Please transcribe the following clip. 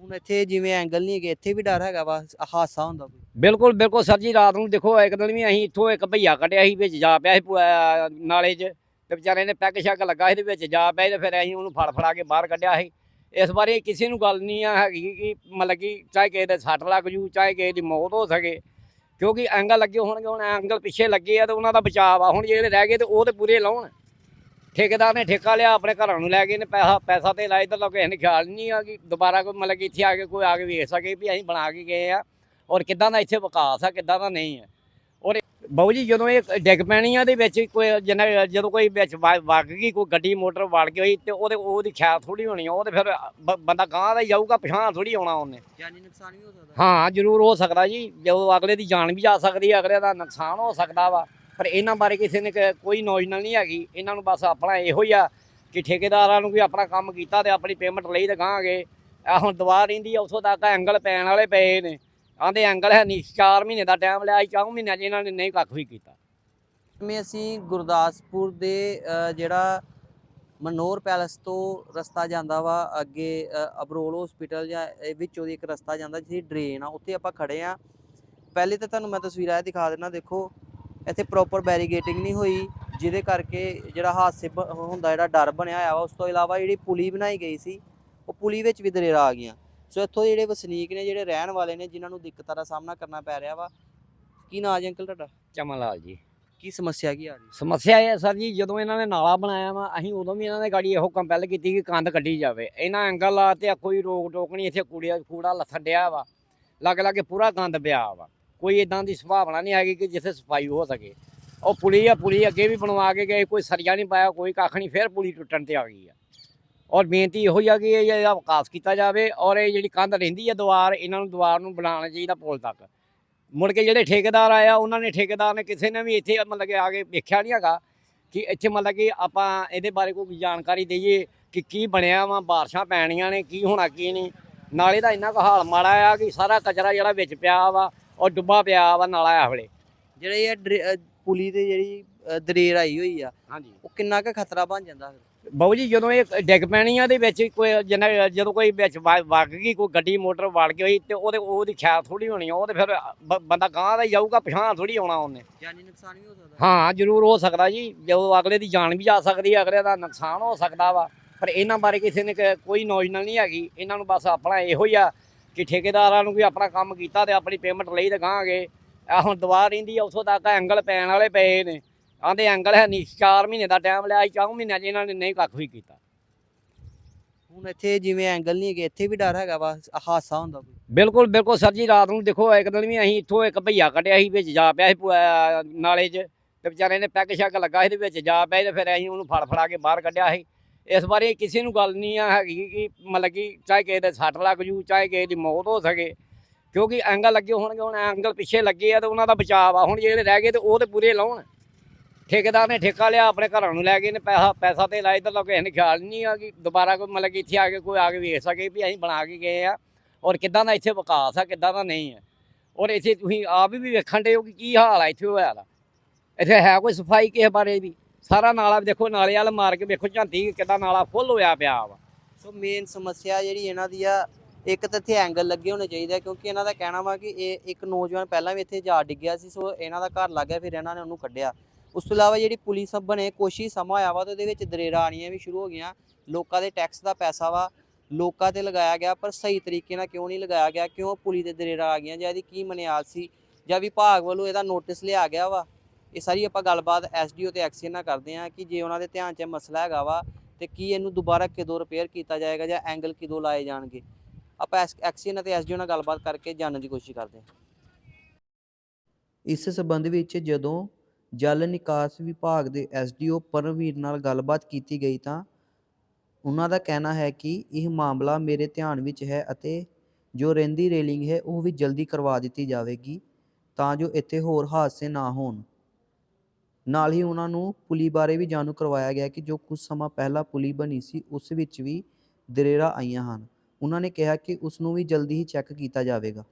ਹੁਣ ਇੱਥੇ ਜਿਵੇਂ ਐਂਗਲ ਨਹੀਂ ਹੈਗੇ, ਇੱਥੇ ਵੀ ਡਰ ਹੈਗਾ ਵਾ, ਹਾਦਸਾ ਹੁੰਦਾ ਕੋਈ। ਬਿਲਕੁਲ ਬਿਲਕੁਲ ਸਰ ਜੀ, ਰਾਤ ਨੂੰ ਦੇਖੋ, ਇੱਕ ਦਿਨ ਵੀ ਅਸੀਂ ਇੱਥੋਂ ਇੱਕ ਭਈਆ ਕੱਢਿਆ ਸੀ, ਵਿੱਚ ਜਾ ਪਿਆ ਸੀ, ਪੁ- ਅਹ, ਨਾਲੇ 'ਚ, ਤੇ ਵਿਚਾਰੇ ਨੇ ਪੈਗ ਸ਼ੱਕ ਲੱਗਾ ਸੀ, ਤੇ ਵਿੱਚ ਜਾ ਪਿਆ ਸੀ, ਤੇ ਫਿਰ ਅਸੀਂ ਉਹਨੂੰ ਫੜ ਫੜਾ ਕੇ ਬਾਹਰ ਕੱਢਿਆ ਸੀ। ਇਸ ਬਾਰੇ ਕਿਸੇ ਨੂੰ ਗੱਲ ਨਹੀਂ ਆ ਹੈਗੀ ਕਿ ਮਤਲਬ ਕਿ ਚਾਹੇ ਕਿਸੇ ਦੇ ਸੱਟ ਲੱਗ ਜੂ, ਚਾਹੇ ਕਿਸੇ ਦੀ ਮੌਤ ਹੋ ਸਕੇ, ਕਿਉਂਕਿ ਐਂਗਲ ਲੱਗੇ ਹੋਣਗੇ, ਹੁਣ ਐਂਗਲ ਪਿੱਛੇ ਲੱਗੇ ਆ, ਤੇ ਉਹਨਾਂ ਦਾ ਬਚਾਅ ਆ ਹੁਣ ਜਿਹੜੇ ਰਹਿ ਗਏ, ਤੇ ਉਹ ਤੇ ਪੂਰੇ ਲਾਉਣ। ਠੇਕੇਦਾਰ ਨੇ ਠੇਕਾ ਲਿਆ ਆਪਣੇ ਘਰਾਂ ਨੂੰ ਲੈ ਗਏ ਨੇ ਪੈਸਾ ਪੈਸਾ ਤੇ ਲਾਇਆ ਤਾਂ ਕਿਸੇ ਨੇ ਖਿਆਲ ਨਹੀਂ ਆ ਕਿ ਦੁਬਾਰਾ ਕੋਈ ਮਤਲਬ ਕਿ ਇੱਥੇ ਆ ਕੇ ਕੋਈ ਆ ਕੇ ਵੇਖ ਸਕੇ ਵੀ ਅਸੀਂ ਬਣਾ ਕੇ ਗਏ ਆ ਔਰ ਕਿੱਦਾਂ ਦਾ ਇੱਥੇ ਵਿਕਾਸ ਆ ਕਿੱਦਾਂ ਦਾ ਨਹੀਂ ਹੈ ਔਰ ਬਾਊ ਜੀ ਜਦੋਂ ਇਹ ਡਿੱਗ ਪੈਣੀਆਂ ਦੇ ਵਿੱਚ ਕੋਈ ਜਦੋਂ ਕੋਈ ਵਿੱਚ ਵਗ ਗਈ ਕੋਈ ਗੱਡੀ ਮੋਟਰ ਵੜ ਗਈ ਹੋਈ ਤੇ ਉਹਦੇ ਉਹਦੀ ਖਿਆਲ ਥੋੜੀ ਹੋਣੀ ਆ ਉਹ ਤੇ ਫਿਰ ਬੰਦਾ ਗਾਂ ਦਾ ਹੀ ਜਾਊਗਾ ਪਛਾਣ ਥੋੜੀ ਆਉਣਾ ਉਹਨੇ। ਜਾਨੀ ਨੁਕਸਾਨ ਵੀ ਹੋ ਸਕਦਾ। ਹਾਂ ਜ਼ਰੂਰ ਹੋ ਸਕਦਾ ਜੀ ਜਦੋਂ ਅਗਲੇ ਦੀ ਜਾਨ ਵੀ ਜਾ ਸਕਦੀ ਹੈ ਅਗਲੇ ਦਾ ਨੁਕਸਾਨ ਹੋ ਸਕਦਾ ਵਾ। ਪਰ ਇਹਨਾਂ ਬਾਰੇ ਕਿਸੇ ਨੇ ਕ- ਕੋਈ ਨੌਜਵਾਨ ਨਹੀਂ ਹੈਗੀ। ਇਹਨਾਂ ਨੂੰ ਬਸ ਆਪਣਾ ਇਹੋ ਹੀ ਆ ਕਿ ਠੇਕੇਦਾਰਾਂ ਨੂੰ ਵੀ ਆਪਣਾ ਕੰਮ ਕੀਤਾ ਤੇ ਆਪਣੀ ਪੇਮੈਂਟ ਲਈ ਤੇ ਗਾਂਗੇ ਆ ਹੁਣ ਦਵਾ ਰਹਿੰਦੀ ਆ ਉਥੋਂ ਤੱਕ ਐਂਗਲ ਪੈਣ ਵਾਲੇ ਪਏ ਨੇ। ਆਂਦੇ ਐਂਗਲ ਹੈ ਨਹੀਂ 4 ਮਹੀਨੇ ਦਾ ਟਾਈਮ ਲਿਆ ਸੀ 4 ਮਹੀਨਿਆਂ 'ਚ ਇਹਨਾਂ ਨੇ ਨਹੀਂ ਕੱਖ ਵੀ ਕੀਤਾ। ਜਿਵੇਂ ਅਸੀਂ ਗੁਰਦਾਸਪੁਰ ਦੇ ਅ, ਜਿਹੜਾ ਮਨੋਰ ਪੈਲਸ ਤੋਂ ਰਸਤਾ ਜਾਂਦਾ ਵਾ ਅੱਗੇ ਅ, ਅਬਰੋਲ ਹਸਪੀਟਲ ਜਾਂ ਇਹ ਵਿੱਚੋਂ ਦੀ ਇੱਕ ਰਸਤਾ ਜਾਂਦਾ ਜਿੱਥੇ ਡਰੇਨ ਆ ਉੱਥੇ ਆਪਾਂ ਖੜੇ ਆ। ਪਹਿਲੇ ਤਾਂ ਤੁਹਾਨੂੰ ਮੈਂ ਤਸਵੀਰਾਂ ਇਹ ਦਿਖਾ ਦਿੰਦਾ ਦੇਖੋ ਇੱਥੇ ਪ੍ਰੋਪਰ ਬੈਰੀਗੇਟਿੰਗ ਨਹੀਂ ਹੋਈ ਜਿਹਦੇ ਕਰਕੇ ਜਿਹੜਾ ਹਾਦਸੇ ਹੁੰਦਾ ਜਿਹੜਾ ਡਰ ਬਣਿਆ ਹੋਇਆ ਵਾ ਉਸ ਤੋਂ ਇਲਾਵਾ ਜਿਹੜੀ ਪੁਲੀ ਬਣਾਈ ਗਈ ਸੀ ਉਹ ਪੁਲੀ ਵਿੱਚ ਵੀ ਦਰੇਰਾ ਆ ਗਈਆਂ। ਸੋ ਇੱਥੋਂ ਜਿਹੜੇ ਵਸਨੀਕ ਨੇ ਜਿਹੜੇ ਰਹਿਣ ਵਾਲੇ ਨੇ ਜਿਨ੍ਹਾਂ ਨੂੰ ਦਿੱਕਤਾਂ ਦਾ ਸਾਹਮਣਾ ਕਰਨਾ ਪੈ ਰਿਹਾ ਵਾ ਕੀ ਨਾਂ ਜੀ ਅੰਕਲ ਤੁਹਾਡਾ? ਚਮਨ ਲਾਲ ਜੀ। ਕੀ ਸਮੱਸਿਆ ਕੀ ਆ ਰਹੀ? ਸਮੱਸਿਆ ਇਹ ਹੈ ਸਰ ਜੀ ਜਦੋਂ ਇਹਨਾਂ ਨੇ ਨਾਲਾ ਬਣਾਇਆ ਵਾ ਅਸੀਂ ਉਦੋਂ ਵੀ ਇਹਨਾਂ ਨੇ ਗਾੜੀ ਇਹੋ ਕੰਪੈਲ ਕੀਤੀ ਕਿ ਕੰਧ ਕੱਢੀ ਜਾਵੇ। ਇਹਨਾਂ ਐਂਗਲ ਲਾ ਤੇ ਕੋਈ ਰੋਕ ਟੋਕ ਨਹੀਂ ਇੱਥੇ ਕੂੜਾ ਕੂੜਾ ਲੱਥੜਿਆ ਵਾ। ਲੱਗ ਲੱਗ ਪੂਰਾ ਗੰਦ ਪਿਆ ਵਾ। ਕੋਈ ਇਦਾਂ ਦੀ ਸੰਭਾਵਨਾ ਨਹੀਂ ਹੈਗੀ ਕਿ ਜਿੱਥੇ ਸਫ਼ਾਈ ਹੋ ਸਕੇ। ਉਹ ਪੁਲੀ ਆ, ਪੁਲੀ ਅੱਗੇ ਵੀ ਬਣਵਾ ਕੇ ਗਏ, ਕੋਈ ਸਰੀਆ ਨਹੀਂ ਪਾਇਆ, ਕੋਈ ਕੱਖ ਨਹੀਂ, ਫਿਰ ਪੁਲੀ ਟੁੱਟਣ ਤੇ ਆ ਗਈ ਆ। ਔਰ ਬੇਨਤੀ ਇਹੋ ਹੀ ਆ ਕਿ ਇਹਦਾ ਵਿਕਾਸ ਕੀਤਾ ਜਾਵੇ ਔਰ ਇਹ ਜਿਹੜੀ ਕੰਧ ਰਹਿੰਦੀ ਆ ਦੀਵਾਰ, ਇਹਨਾਂ ਨੂੰ ਦੀਵਾਰ ਨੂੰ ਬਣਾਉਣਾ ਚਾਹੀਦਾ ਪੁਲ ਤੱਕ। ਮੁੜ ਕੇ ਜਿਹੜੇ ਠੇਕੇਦਾਰ ਆਇਆ, ਉਹਨਾਂ ਨੇ, ਠੇਕੇਦਾਰ ਨੇ ਕਿਸੇ ਨੇ ਵੀ ਇੱਥੇ ਮਤਲਬ ਕਿ ਆ ਕੇ ਵੇਖਿਆ ਨਹੀਂ ਹੈਗਾ ਕਿ ਇੱਥੇ ਮਤਲਬ ਕਿ ਆਪਾਂ ਇਹਦੇ ਬਾਰੇ ਕੋਈ ਜਾਣਕਾਰੀ ਦਈਏ ਕਿ ਕੀ ਬਣਿਆ ਵਾ, ਬਾਰਿਸ਼ਾਂ ਪੈਣੀਆਂ ਨੇ, ਕੀ ਹੋਣਾ, ਕੀ ਨਹੀਂ। ਨਾਲੇ ਦਾ ਇੰਨਾ ਕੁ ਹਾਲ ਮਾੜਾ ਆ ਕਿ ਸਾਰਾ ਕਚਰਾ ਜਿਹੜਾ ਵਿੱਚ ਪਿਆ ਵਾ ਉਹ ਡੁੱਬਾ ਪਿਆ ਵਾ ਨਾਲਾ ਆ ਵੇਲੇ। ਜਿਹੜੇ ਇਹ ਡਰੇ- ਪੁਲੀ ਤੇ ਜਿਹੜੀ ਦਰੇਰ ਆਈ ਹੋਈ ਆ ਹਾਂਜੀ। ਉਹ ਕਿੰਨਾ ਕੁ ਖਤਰਾ ਬਣ ਜਾਂਦਾ ਫਿਰ? ਬਾਊ ਜੀ ਜਦੋਂ ਇਹ ਡਿੱਗ ਪੈਣੀਆਂ ਦੇ ਵਿੱਚ ਕੋਈ ਜਿੰਨਾ ਜਦੋਂ ਕੋਈ ਵਿੱਚ ਵ- ਵਗ ਗਈ ਕੋਈ ਗੱਡੀ ਮੋਟਰ ਵੜ ਗਈ ਹੋਈ ਤੇ ਉਹਦੇ ਉਹਦੀ ਖਿਆਲ ਥੋੜੀ ਹੋਣੀ ਆ ਉਹ ਤੇ ਫਿਰ ਬ- ਬੰਦਾ ਗਾਂ ਦਾ ਹੀ ਜਾਊਗਾ ਪਛਾਣ ਥੋੜੀ ਆਉਣਾ ਉਹਨੇ। ਜਾਨੀ ਨੁਕਸਾਨ ਵੀ ਹੋ ਸਕਦਾ। ਹਾਂ ਜ਼ਰੂਰ ਹੋ ਸਕਦਾ ਜੀ ਜਦੋਂ ਅਗਲੇ ਦੀ ਜਾਨ ਵੀ ਜਾ ਸਕਦੀ ਹੈ ਅਗਲੇ ਦਾ ਨੁਕਸਾਨ ਹੋ ਸਕਦਾ ਵਾ ਪਰ ਇਹਨਾਂ ਬਾਰੇ ਕਿਸੇ ਨੇ ਕ- ਕੋਈ ਨੌਜਵਾਨ ਨਹੀਂ ਹੈਗੀ ਇਹਨਾਂ ਨੂੰ ਬਸ ਆਪਣਾ ਇਹੋ ਹੀ ਆ ਕਿ ਠੇਕੇਦਾਰਾਂ ਨੂੰ ਵੀ ਆਪਣਾ ਕੰਮ ਕੀਤਾ ਤੇ ਆਪਣੀ ਪੇਮੈਂਟ ਲਈ ਤੇ ਗਾਂਗੇ ਆ ਹੁਣ ਦੁਆ ਰਹਿੰਦੀ ਆ ਉਥੋਂ ਤੱਕ ਐਂਗਲ ਪੈਣ ਵਾਲੇ ਪਏ ਨੇ। ਆਂਦੇ ਐਂਗਲ ਹੈ ਨਹੀਂ 4 ਮਹੀਨੇ ਦਾ ਟਾਈਮ ਲਿਆ ਸੀ 4 ਮਹੀਨਿਆਂ 'ਚ ਇਹਨਾਂ ਨੇ ਨਹੀਂ ਕੱਖ ਵੀ ਕੀਤਾ। ਹੁਣ ਇੱਥੇ ਜਿਵੇਂ ਐਂਗਲ ਨਹੀਂ ਹੈਗੇ ਇੱਥੇ ਵੀ ਡਰ ਹੈਗਾ ਵਾ ਹਾਦਸਾ ਹੁੰਦਾ ਕੋਈ। ਬਿਲਕੁਲ ਬਿਲਕੁਲ ਸਰ ਜੀ ਰਾਤ ਨੂੰ ਦੇਖੋ ਇੱਕ ਦਿਨ ਵੀ ਅਸੀਂ ਇੱਥੋਂ ਇੱਕ ਭਈਆ ਕੱਢਿਆ ਸੀ ਵਿੱਚ ਜਾ ਪਿਆ ਸੀ ਨਾਲੇ 'ਚ ਤੇ ਵਿਚਾਰੇ ਨੇ ਪੈਗ ਸ਼ੱਕ ਲੱਗਾ ਸੀ ਤੇ ਵਿੱਚ ਜਾ ਪਿਆ ਤੇ ਫਿਰ ਅਸੀਂ ਉਹਨੂੰ ਫੜ ਫੜਾ ਕੇ ਬਾਹਰ ਕੱਢਿਆ ਸੀ। ਇਸ ਬਾਰੇ ਕਿਸੇ ਨੂੰ ਗੱਲ ਨਹੀਂ ਆ ਹੈਗੀ ਕਿ ਮਤਲਬ ਕਿ ਚਾਹੇ ਕਿਸੇ ਦੇ ਸੱਟ ਲੱਗ ਜੂ, ਚਾਹੇ ਕਿਸੇ ਦੀ ਮੌਤ ਹੋ ਸਕੇ। ਕਿਉਂਕਿ ਐਂਗਲ ਲੱਗੇ ਹੋਣਗੇ, ਹੁਣ ਐਂਗਲ ਪਿੱਛੇ ਲੱਗੇ ਆ ਤੇ ਉਹਨਾਂ ਦਾ ਬਚਾਅ ਆ। ਹੁਣ ਜਿਹੜੇ ਰਹਿ ਗਏ ਤੇ ਉਹ ਤੇ ਪੂਰੇ ਲਾਉਣ। ਠੇਕੇਦਾਰ ਨੇ ਠੇਕਾ ਲਿਆ, ਆਪਣੇ ਘਰਾਂ ਨੂੰ ਲੈ ਗਏ ਨੇ, ਪੈਸਾ ਪੈਸਾ ਤੇ ਲਾਇਆ ਤਾਂ ਕਿਸੇ ਨੇ ਖਿਆਲ ਨਹੀਂ ਆ ਕਿ ਦੁਬਾਰਾ ਕੋਈ ਮਤਲਬ ਕਿ ਇੱਥੇ ਆ ਕੇ ਕੋਈ ਆ ਕੇ ਵੇਖ ਸਕੇ ਵੀ ਅਸੀਂ ਬਣਾ ਕੇ ਗਏ ਆ ਔਰ ਕਿੱਦਾਂ ਦਾ ਇੱਥੇ ਵਿਕਾਸ ਆ, ਕਿੱਦਾਂ ਦਾ ਨਹੀਂ ਹੈ ਔਰ ਇੱਥੇ ਤੁਸੀਂ ਆਪ ਵੀ ਵੇਖਣ ਦੇ ਹੋ ਕਿ ਕੀ ਹਾਲ ਆ, ਇੱਥੇ ਹੋਇਆ ਦਾ। ਇੱਥੇ ਹੈ ਕੋਈ ਸਫ਼ਾਈ ਕਿਸੇ ਬਾਰੇ ਵੀ? ਸਾਰਾ ਨਾਲਾ ਦੇਖੋ, ਨਾਲੇ ਵਾਲ ਮਾਰ ਕੇ ਵੇਖੋ ਝਾਂਤੀ ਕਿੱਦਾਂ ਨਾਲਾ ਫੁੱਲ ਹੋਇਆ ਪਿਆ ਵਾ। ਸੋ ਮੇਨ ਸਮੱਸਿਆ ਜਿਹੜੀ ਇਹਨਾਂ ਦੀ ਆ, ਇੱਕ ਤਾਂ ਇੱਥੇ ਐਂਗਲ ਲੱਗੇ ਹੋਣੇ ਚਾਹੀਦੇ ਆ, ਕਿਉਂਕਿ ਇਹਨਾਂ ਦਾ ਕਹਿਣਾ ਵਾ ਕਿ ਇਹ ਇੱਕ ਨੌਜਵਾਨ ਪਹਿਲਾਂ ਵੀ ਇੱਥੇ ਜਾ ਡਿੱਗਿਆ ਸੀ, ਸੋ ਇਹਨਾਂ ਦਾ ਘਰ ਲੱਗ ਗਿਆ, ਫਿਰ ਇਹਨਾਂ ਨੇ ਉਹਨੂੰ ਕੱਢਿਆ। ਉਸ ਤੋਂ ਇਲਾਵਾ ਜਿਹੜੀ ਪੁਲਿਸ ਬਣੇ ਕੁਛ ਹੀ ਸਮਾਂ ਆਇਆ ਵਾ ਤੇ ਉਹਦੇ ਵਿੱਚ ਦਰੇਰਾਂ ਆਣੀਆਂ ਵੀ ਸ਼ੁਰੂ ਹੋ ਗਈਆਂ। ਲੋਕਾਂ ਦੇ ਟੈਕਸ ਦਾ ਪੈਸਾ ਵਾ, ਲੋਕਾਂ ਤੇ ਲਗਾਇਆ ਗਿਆ, ਪਰ ਸਹੀ ਤਰੀਕੇ ਨਾਲ ਕਿਉਂ ਨਹੀਂ ਲਗਾਇਆ ਗਿਆ? ਕਿਉਂ ਪੁਲਿਸ ਤੇ ਦਰੇਰਾਂ ਆ ਗਈਆਂ? ਜਾਂ ਇਹਦੀ ਕੀ ਮਨਿਆਦ ਸੀ? ਜਾਂ ਵਿਭਾਗ ਵੱਲੋਂ ਇਹਦਾ ਨੋਟਿਸ ਲਿਆ ਗਿਆ ਵਾ? ਇਹ ਸਾਰੀ ਆਪਾਂ ਗੱਲਬਾਤ ਐਸਡੀਓ ਤੇ ਐਕਸੀਅਨ ਨਾਲ ਕਰਦੇ ਹਾਂ ਕਿ ਜੇ ਉਹਨਾਂ ਦੇ ਧਿਆਨ 'ਚ ਮਸਲਾ ਹੈਗਾ ਵਾ ਤੇ ਕੀ ਇਹਨੂੰ ਦੁਬਾਰਾ ਕਿਦੋਂ ਰਿਪੇਅਰ ਕੀਤਾ ਜਾਏਗਾ ਜਾਂ ਐਂਗਲ ਕਿਦੋਂ ਲਾਏ ਜਾਣਗੇ। ਆਪਾਂ ਐਕਸੀਅਨ ਅਤੇ ਐਸਡੀਓ ਨਾਲ ਗੱਲਬਾਤ ਕਰਕੇ ਜਾਣਨ ਦੀ ਕੋਸ਼ਿਸ਼ ਕਰਦੇ ਹਾਂ। ਇਸ ਸਬੰਧ ਵਿੱਚ ਜਦੋਂ ਜਲ ਨਿਕਾਸ ਵਿਭਾਗ ਦੇ ਐਸਡੀਓ ਪਰਮਵੀਰ ਨਾਲ ਗੱਲਬਾਤ ਕੀਤੀ ਗਈ ਤਾਂ ਉਹਨਾਂ ਦਾ ਕਹਿਣਾ ਹੈ ਕਿ ਇਹ ਮਾਮਲਾ ਮੇਰੇ ਧਿਆਨ ਵਿੱਚ ਹੈ ਅਤੇ ਜੋ ਰਹਿੰਦੀ ਰੇਲਿੰਗ ਹੈ ਉਹ ਵੀ ਜਲਦੀ ਕਰਵਾ ਦਿੱਤੀ ਜਾਵੇਗੀ ਤਾਂ ਜੋ ਇੱਥੇ ਹੋਰ ਹਾਦਸੇ ਨਾ ਹੋਣ। ਨਾਲ ਹੀ ਉਹਨਾਂ ਨੂੰ ਪੁਲੀ ਬਾਰੇ ਵੀ ਜਾਣੂ ਕਰਵਾਇਆ ਗਿਆ ਕਿ ਜੋ ਕੁਝ ਸਮਾਂ ਪਹਿਲਾਂ ਪੁਲੀ ਬਣੀ ਸੀ, ਉਸ ਵਿੱਚ ਵੀ ਦਰੇਰਾਂ ਆਈਆਂ ਹਨ। ਉਹਨਾਂ ਨੇ ਕਿਹਾ ਕਿ ਉਸ ਨੂੰ ਵੀ ਜਲਦੀ ਹੀ ਚੈੱਕ ਕੀਤਾ ਜਾਵੇਗਾ।